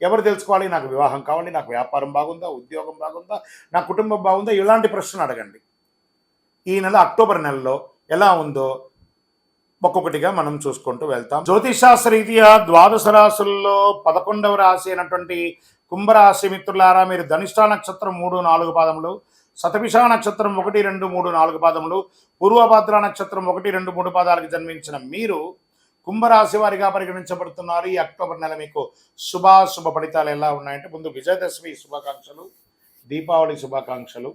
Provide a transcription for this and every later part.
ఎవరు తెలుసుకోవాలి? నాకు వివాహం కావాలి నాకు వ్యాపారం బాగుందా ఉద్యోగం బాగుందా నా కుటుంబం బాగుందా? ఇలాంటి ప్రశ్నలు అడగండి. ఈ నెల అక్టోబర్ నెలలో ఎలా ఉందో ఒక్కొక్కటిగా మనం చూసుకుంటూ వెళ్తాం. జ్యోతిషాస్త్ర రీత్యా ద్వాదశ రాశుల్లో పదకొండవ రాశి అయినటువంటి కుంభరాశి మిత్రులారా మీరు ధనిష్టా నక్షత్రం మూడు నాలుగు పాదములు శతభిష నక్షత్రం ఒకటి రెండు మూడు నాలుగు పాదములు పూర్వభద్ర నక్షత్రం ఒకటి రెండు మూడు పాదాలకు జన్మించిన మీరు కుంభరాశి వారిగా పరిగణించబడుతున్నారు. ఈ అక్టోబర్ నెల మీకు శుభాశుభ ఫలితాలు ఎలా ఉన్నాయంటే ముందు విజయదశమి శుభాకాంక్షలు దీపావళి శుభాకాంక్షలు.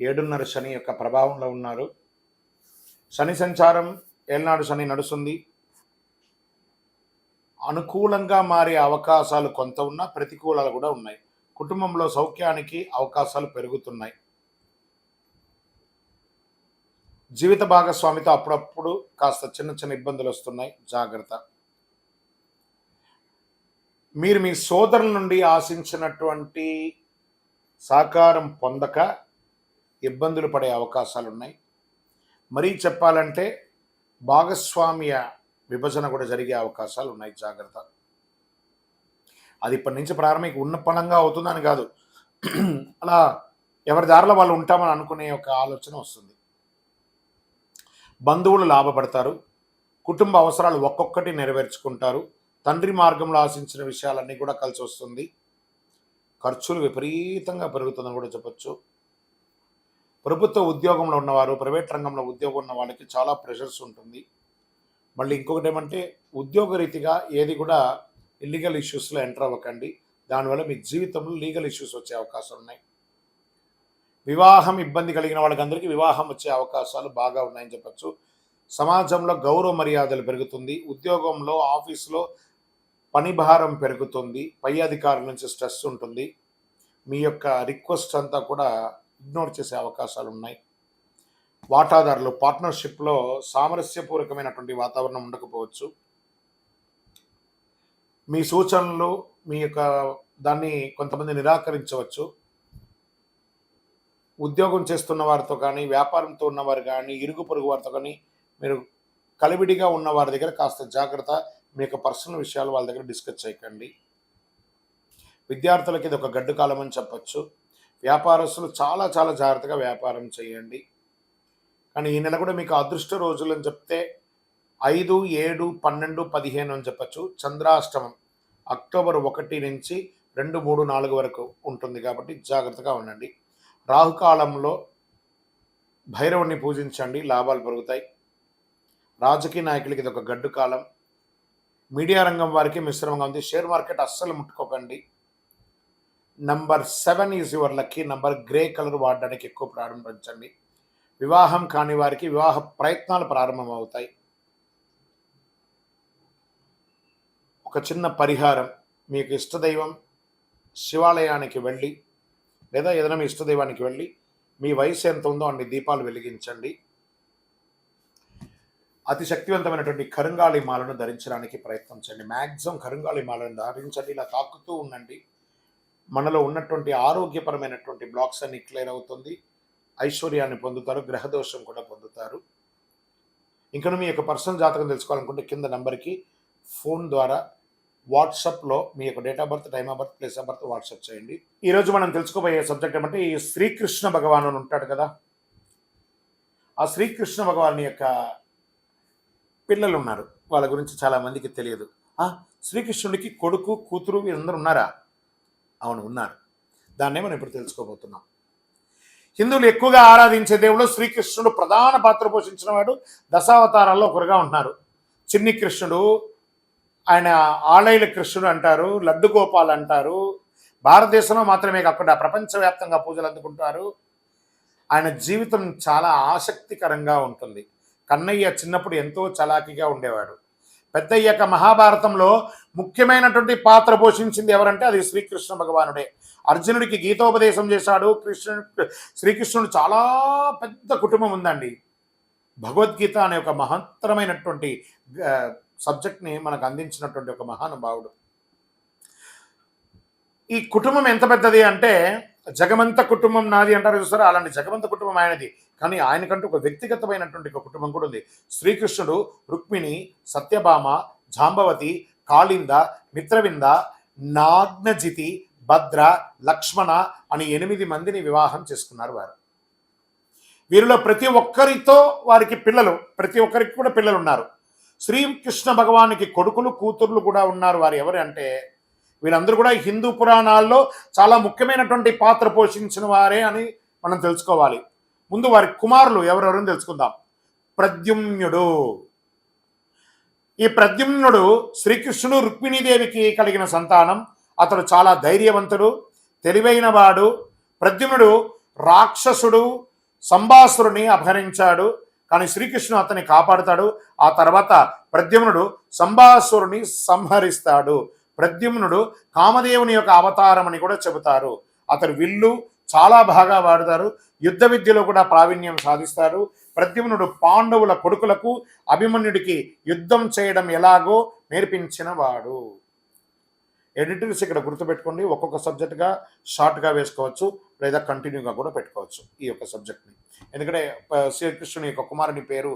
ఏడున్నర శని యొక్క ప్రభావంలో ఉన్నారు. శని సంచారం ఏనాడు శని నడుస్తుంది. అనుకూలంగా మారే అవకాశాలు కొంత ఉన్నా ప్రతికూలాలు కూడా ఉన్నాయి. కుటుంబంలో సౌఖ్యానికి అవకాశాలు పెరుగుతున్నాయి. జీవిత భాగస్వామితో అప్పుడప్పుడు కాస్త చిన్న చిన్న ఇబ్బందులు వస్తున్నాయి. జాగ్రత్త. మీరు మీ సోదరుల నుండి ఆశించినటువంటి సహకారం పొందక ఇబ్బందులు పడే అవకాశాలు ఉన్నాయి మరీ చెప్పాలంటే భాగస్వామ్య విభజన కూడా జరిగే అవకాశాలు ఉన్నాయి జాగ్రత్త. అది ఇప్పటి నుంచి ప్రారంభిక ఉన్న పనంగా అవుతుందని కాదు. అలా ఎవరి దారిలో వాళ్ళు ఉంటామని అనుకునే ఒక ఆలోచన వస్తుంది. బంధువులు లాభపడతారు కుటుంబ అవసరాలు ఒక్కొక్కటి నెరవేర్చుకుంటారు. తండ్రి మార్గంలో ఆశించిన విషయాలన్నీ కూడా కలిసి వస్తుంది. ఖర్చులు విపరీతంగా పెరుగుతుందని కూడా చెప్పచ్చు. ప్రభుత్వ ఉద్యోగంలో ఉన్నవారు ప్రైవేట్ రంగంలో ఉద్యోగం ఉన్న వాళ్ళకి చాలా ప్రెషర్స్ ఉంటుంది. మళ్ళీ ఇంకొకటి ఏమంటే ఉద్యోగ రీతిగా ఏది కూడా ఇల్లీగల్ ఇష్యూస్లో ఎంటర్ అవ్వకండి. దానివల్ల మీ జీవితంలో లీగల్ ఇష్యూస్ వచ్చే అవకాశం ఉన్నాయి. వివాహం ఇబ్బంది కలిగిన వాళ్ళకందరికీ వివాహం వచ్చే అవకాశాలు బాగా ఉన్నాయని చెప్పచ్చు. సమాజంలో గౌరవ మర్యాదలు పెరుగుతుంది. ఉద్యోగంలో ఆఫీస్లో పని భారం పెరుగుతుంది. పై అధికారుల నుంచి స్ట్రెస్ ఉంటుంది. మీ యొక్క రిక్వెస్ట్ అంతా కూడా ఇగ్నోర్ చేసే అవకాశాలు ఉన్నాయి. వాటాదారులు పార్ట్నర్షిప్లో సామరస్యపూర్వకమైనటువంటి వాతావరణం ఉండకపోవచ్చు. మీ సూచనలు మీ యొక్క దాన్ని కొంతమంది నిరాకరించవచ్చు. ఉద్యోగం చేస్తున్న వారితో కానీ వ్యాపారంతో ఉన్నవారు కానీ ఇరుగు పొరుగు వారితో కానీ మీరు కలివిడిగా ఉన్న వారి దగ్గర కాస్త జాగ్రత్త. మీ యొక్క పర్సనల్ విషయాలు వాళ్ళ దగ్గర డిస్కస్ చేయకండి. విద్యార్థులకి ఇది ఒక గడ్డు కాలం అని చెప్పచ్చు. వ్యాపారస్తులు చాలా చాలా జాగ్రత్తగా వ్యాపారం చేయండి. కానీ ఈ నెల కూడా మీకు అదృష్ట రోజులు అని చెప్తే ఐదు ఏడు పన్నెండు పదిహేను అని చెప్పచ్చు. చంద్రాష్టమం అక్టోబర్ ఒకటి నుంచి రెండు మూడు నాలుగు వరకు ఉంటుంది కాబట్టి జాగ్రత్తగా ఉండండి. రాహుకాలంలో భైరవుని పూజించండి లాభాలు పెరుగుతాయి. రాజకీయ నాయకులకి ఇది ఒక గడ్డు కాలం. మీడియా రంగం వారికి మిశ్రమంగా ఉంది. షేర్ మార్కెట్ అస్సలు ముట్టుకోకండి. Number seven is your lucky number grey colour వాడడానికి ఎక్కువ ప్రారంభించండి. వివాహం కాని వారికి వివాహ ప్రయత్నాలు ప్రారంభమవుతాయి. ఒక చిన్న పరిహారం. మీకు ఇష్టదైవం శివాలయానికి వెళ్ళి లేదా ఏదైనా మీ ఇష్టదైవానికి వెళ్ళి మీ వయసు ఎంత ఉందో అన్ని దీపాలు వెలిగించండి. అతి శక్తివంతమైనటువంటి కరుంగాళి మాలను ధరించడానికి ప్రయత్నం చేయండి. మ్యాక్సిమం కరుంగాళి మాలను ధరించండి ఇలా తాకుతూ ఉండండి. మనలో ఉన్నటువంటి ఆరోగ్యపరమైనటువంటి బ్లాక్స్ అన్ని క్లియర్ అవుతుంది. ఐశ్వర్యాన్ని పొందుతారు గ్రహదోషం కూడా పొందుతారు. ఇంకా మీ యొక్క పర్సనల్ జాతకం తెలుసుకోవాలనుకుంటే కింద నెంబర్కి ఫోన్ ద్వారా వాట్సాప్లో మీ యొక్క date of birth time of birth place of birth WhatsApp చేయండి. ఈరోజు మనం తెలుసుకోబోయే సబ్జెక్ట్ ఏమంటే ఈ శ్రీకృష్ణ భగవాను ఉంటాడు కదా. ఆ శ్రీకృష్ణ భగవాన్ యొక్క పిల్లలు ఉన్నారు. వాళ్ళ గురించి చాలామందికి తెలియదు. శ్రీకృష్ణుడికి కొడుకు కూతురు వీరందరూ ఉన్నారా? అవును ఉన్నారు. దాన్నే మనం ఇప్పుడు తెలుసుకోబోతున్నాం. హిందువులు ఎక్కువగా ఆరాధించే దేవుడు శ్రీకృష్ణుడు. ప్రధాన పాత్ర పోషించిన వాడు దశావతారాల్లో ఒకరుగా ఉన్నారు చిన్ని కృష్ణుడు ఆయన ఆలైల కృష్ణుడు అంటారు లడ్డు గోపాల్ అంటారు. భారతదేశంలో మాత్రమే కాకుండా ప్రపంచవ్యాప్తంగా పూజలు అందుకుంటారు. ఆయన జీవితం చాలా ఆసక్తికరంగా ఉంటుంది. కన్నయ్య చిన్నప్పుడు ఎంతో చలాకీగా ఉండేవాడు. పెద్దయ్యాక మహాభారతంలో ముఖ్యమైనటువంటి పాత్ర పోషించింది ఎవరంటే అది శ్రీకృష్ణ భగవానుడే. అర్జునుడికి గీతోపదేశం చేశాడు. కృష్ణుడు శ్రీకృష్ణుడు చాలా పెద్ద కుటుంబం ఉందండి. భగవద్గీత అనే ఒక మహత్తరమైనటువంటి సబ్జెక్ట్ని మనకు అందించినటువంటి ఒక మహానుభావుడు. ఈ కుటుంబం ఎంత పెద్దది అంటే జగమంత కుటుంబం నాది అంటారు చూస్తారా అలాంటి జగమంత కుటుంబం ఆయనది. కానీ ఆయనకంటూ ఒక వ్యక్తిగతమైనటువంటి ఒక కుటుంబం కూడా ఉంది. శ్రీకృష్ణుడు రుక్మిణి సత్యభామ జాంబవతి కాళింద మిత్రవింద నాగ్నజితి భద్ర లక్ష్మణ అని ఎనిమిది మందిని వివాహం చేసుకున్నారు వారు. వీరిలో ప్రతి ఒక్కరితో వారికి పిల్లలు ప్రతి ఒక్కరికి కూడా పిల్లలు ఉన్నారు శ్రీకృష్ణ భగవానికి కొడుకులు కూతుర్లు కూడా ఉన్నారు. వారు ఎవరు అంటే వీళ్ళందరూ కూడా హిందూ పురాణాల్లో చాలా ముఖ్యమైనటువంటి పాత్ర పోషించిన వారే అని మనం తెలుసుకోవాలి. ముందు వారి కుమారులు ఎవరెవరని తెలుసుకుందాం. ప్రద్యుమ్నుడు. ఈ ప్రద్యుమ్నుడు శ్రీకృష్ణుడు రుక్మిణీదేవికి కలిగిన సంతానం. అతడు చాలా ధైర్యవంతుడు తెలివైనవాడు ప్రద్యుమ్నుడు రాక్షసుడు సంభాసురుని అపహరించాడు. కానీ శ్రీకృష్ణుడు అతన్ని కాపాడుతాడు. ఆ తర్వాత ప్రద్యుమ్నుడు సంభాసురుని సంహరిస్తాడు. ప్రద్యుమ్నుడు కామదేవుని యొక్క అవతారం అని కూడా చెబుతారు. అతడు విల్లు చాలా బాగా వాడతారు. యుద్ధ విద్యలో కూడా ప్రావీణ్యం సాధిస్తారు. ప్రద్యుమ్నుడు పాండవుల కొడుకులకు అభిమన్యుడికి యుద్ధం చేయడం ఎలాగో నేర్పించిన ఎడిటింగ్స్ ఎడిటర్స్ ఇక్కడ గుర్తుపెట్టుకోండి. ఒక్కొక్క సబ్జెక్ట్గా షార్ట్గా వేసుకోవచ్చు లేదా కంటిన్యూగా కూడా పెట్టుకోవచ్చు ఈ యొక్క సబ్జెక్ట్ని ఎందుకంటే శ్రీకృష్ణుని యొక్క కుమారుని పేరు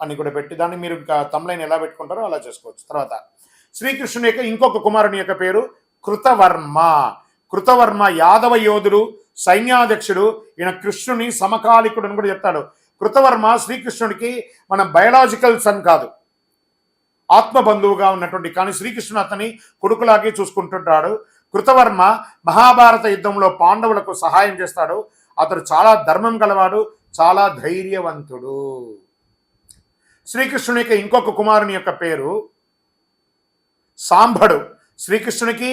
అని కూడా పెట్టి దాన్ని మీరు ఇంకా తమ్లైన్ ఎలా పెట్టుకుంటారో అలా చేసుకోవచ్చు. తర్వాత శ్రీకృష్ణుని యొక్క ఇంకొక కుమారుని యొక్క పేరు కృతవర్మ. కృతవర్మ యాదవ యోధుడు సైన్యాధ్యక్షుడు ఈయన కృష్ణుని సమకాలికుడు అని కూడా చెప్తాడు. కృతవర్మ శ్రీకృష్ణుడికి మన బయలాజికల్ సన్ కాదు. ఆత్మ బంధువుగా ఉన్నటువంటి కానీ శ్రీకృష్ణుడు అతని కొడుకులాగే చూసుకుంటుంటాడు. కృతవర్మ మహాభారత యుద్ధంలో పాండవులకు సహాయం చేస్తాడు. అతడు చాలా ధర్మం గలవాడు చాలా ధైర్యవంతుడు. శ్రీకృష్ణుని యొక్క ఇంకొక కుమారుని యొక్క పేరు సాంబడు శ్రీకృష్ణునికి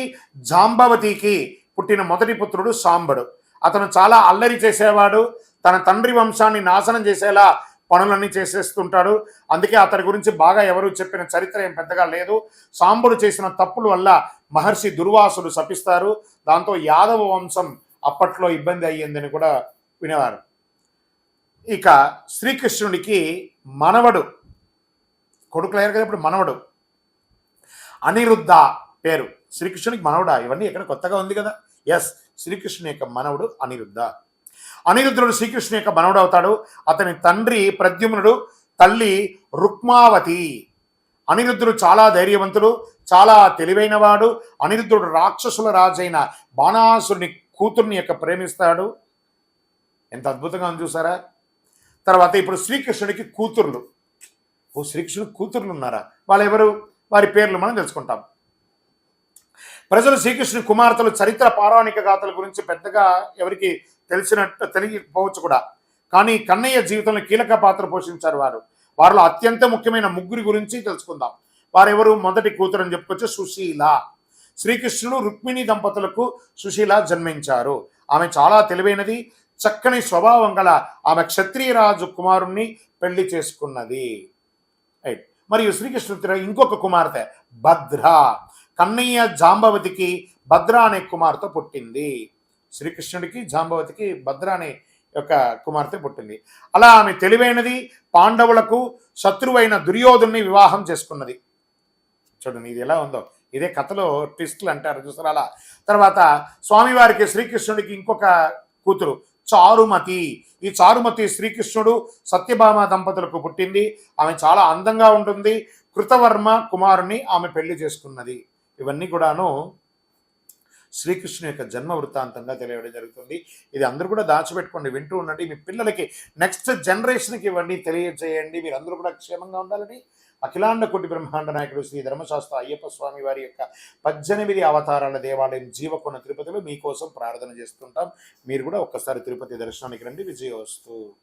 జాంబవతికి పుట్టిన మొదటి పుత్రుడు సాంబడు అతను చాలా అల్లరి చేసేవాడు తన తండ్రి వంశాన్ని నాశనం చేసేలా పనులన్నీ చేసేస్తుంటాడు. అందుకే అతని గురించి బాగా ఎవరు చెప్పిన చరిత్ర ఏం పెద్దగా లేదు. సాంబుడు చేసిన తప్పుల వల్ల మహర్షి దుర్వాసులు శపిస్తారు. దాంతో యాదవ వంశం అప్పట్లో ఇబ్బంది అయ్యిందని కూడా వినేవారు. ఇక శ్రీకృష్ణుడికి మనవడు కొడుకులు అయ్యారు కదా ఇప్పుడు మనవడు అనిరుద్ధ పేరు. శ్రీకృష్ణునికి మనవడా? ఇవన్నీ ఇక్కడ కొత్తగా ఉంది కదా? ఎస్ శ్రీకృష్ణుని యొక్క మనవడు అనిరుద్ధ. అనిరుద్ధుడు శ్రీకృష్ణుని యొక్క మనవడు అవుతాడు. అతని తండ్రి ప్రద్యుమ్నుడు తల్లి రుక్మావతి. అనిరుద్ధుడు చాలా ధైర్యవంతుడు చాలా తెలివైనవాడు. అనిరుద్ధుడు రాక్షసుల రాజైన బాణాసురుని కూతుర్ని యొక్క ప్రేమిస్తాడు. ఎంత అద్భుతంగా ఉంది చూసారా? తర్వాత ఇప్పుడు శ్రీకృష్ణుడికి కూతుర్లు. ఓ శ్రీకృష్ణుడు కూతుర్లు ఉన్నారా? వాళ్ళు ఎవరు వారి పేర్లు మనం తెలుసుకుంటాం. ప్రజలు శ్రీకృష్ణుని కుమార్తెలు చరిత్ర పౌరాణిక గాథల గురించి పెద్దగా ఎవరికి తెలిసినట్టు తెలియకపోవచ్చు కూడా. కానీ కన్నయ్య జీవితంలో కీలక పాత్ర పోషించారు వారు. వారిలో అత్యంత ముఖ్యమైన ముగ్గురి గురించి తెలుసుకుందాం. వారెవరు? మొదటి కూతురు అని చెప్పుకోవచ్చు సుశీల. శ్రీకృష్ణుడు రుక్మిణి దంపతులకు సుశీల జన్మించారు. ఆమె చాలా తెలివైనది చక్కని స్వభావం గల ఆమె క్షత్రియరాజు కుమారుణ్ణి పెళ్ళి చేసుకున్నది. రైట్. మరియు శ్రీకృష్ణుడి ఇంకొక కుమార్తె భద్ర. కన్నయ్య జాంబవతికి భద్ర అనే కుమార్తె పుట్టింది. శ్రీకృష్ణుడికి జాంబవతికి భద్రాని యొక్క కుమార్తె పుట్టింది. అలా ఆమె తెలివైనది పాండవులకు శత్రువైన దుర్యోధుని వివాహం చేసుకున్నది. చూడండి ఇది ఎలా ఉందో. ఇదే కథలో ట్విస్ట్లు అంటారు చూసారు అలా. తర్వాత స్వామివారికి శ్రీకృష్ణుడికి ఇంకొక కూతురు చారుమతి. ఈ చారుమతి శ్రీకృష్ణుడు సత్యభామ దంపతులకు పుట్టింది. ఆమె చాలా అందంగా ఉంటుంది. కృతవర్మ కుమారుని ఆమె పెళ్ళి చేసుకున్నది. ఇవన్నీ కూడాను శ్రీకృష్ణు యొక్క జన్మ వృత్తాంతంగా తెలియడం జరుగుతుంది. ఇది అందరూ కూడా దాచిపెట్టుకోండి వింటూ ఉండండి. మీ పిల్లలకి నెక్స్ట్ జనరేషన్కి ఇవన్నీ తెలియజేయండి. మీరు అందరూ కూడా క్షేమంగా ఉండాలని అఖిలాండ కోటి బ్రహ్మాండ నాయకుడు శ్రీ ధర్మశాస్త్ర అయ్యప్ప స్వామి వారి యొక్క పద్దెనిమిది అవతారాల దేవాలయం జీవకొన తిరుపతిలో మీకోసం ప్రార్థన చేస్తుంటాం. మీరు కూడా ఒక్కసారి తిరుపతి దర్శనానికి రండి. విజయోస్తు.